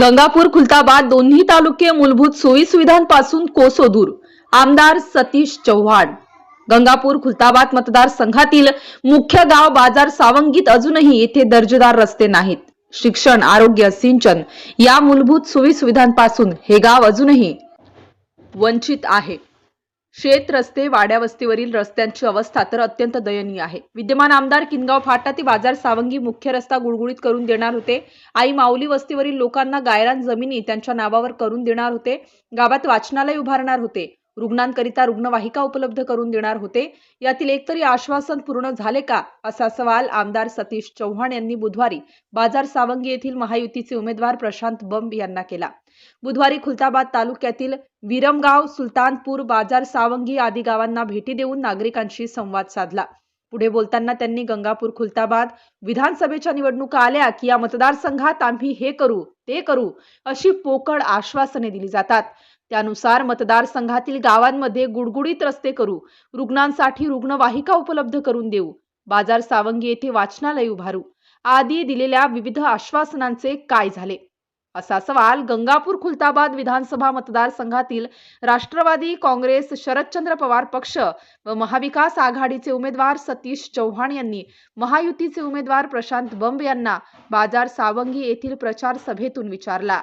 गंगापूर खुलताबाद दोन्ही तालुके मूलभूत सोयी सुविधांपासून कोसो दूर. आमदार सतीश चव्हाण. गंगापूर खुलताबाद मतदारसंघातील मुख्य गाव बाजार सावंगीत अजूनही येथे दर्जेदार रस्ते नाहीत. शिक्षण आरोग्य सिंचन या मूलभूत सोयी सुविधांपासून हे गाव अजूनही वंचित आहे. शेत रस्ते वाड्या वस्तीवरील रस्त्यांची अवस्था तर अत्यंत दयनीय आहे. विद्यमान आमदार किनगाव फाटा ते बाजार सावंगी मुख्य रस्ता गुळगुळीत करून देणार होते. आई माऊली वस्तीवरील लोकांना गायरान जमिनी त्यांच्या नावावर करून देणार होते. गावात वाचनालय उभारणार होते. रुग्णांकरिता रुग्णवाहिका उपलब्ध करून देणार होते. यातील एकतरी आश्वासन पूर्ण झाले का? असा सवाल आमदार सतीश चव्हाण यांनी बुधवारी बाजार सावंगी येथील महायुतीचे उमेदवार प्रशांत बंब यांना केला. बुधवारी खुलताबाद तालुक्यातील विरमगाव सुलतानपूर बाजार सावंगी आदी गावांना भेटी देऊन नागरिकांशी संवाद साधला. पुढे बोलताना त्यांनी गंगापूर खुलताबाद विधानसभेच्या निवडणुका आल्या की या मतदारसंघात आम्ही हे करू ते करू अशी पोकळ आश्वासने दिली जातात. त्यानुसार मतदारसंघातील गावांमध्ये गुडगुडीत रस्ते करू रुग्णांसाठी रुग्णवाहिका उपलब्ध करून देऊ बाजार सावंगी येथे वाचनालय उभारू. आदी दिलेल्या विविध आश्वासनांचे काय झाले? असा सवाल गंगापूर खुलताबाद विधानसभा मतदारसंघातील राष्ट्रवादी काँग्रेस शरदचंद्र पवार पक्ष व महाविकास आघाडीचे उमेदवार सतीश चव्हाण यांनी महायुतीचे उमेदवार प्रशांत बंब यांना बाजार सावंगी येथील प्रचार सभेतून विचारला.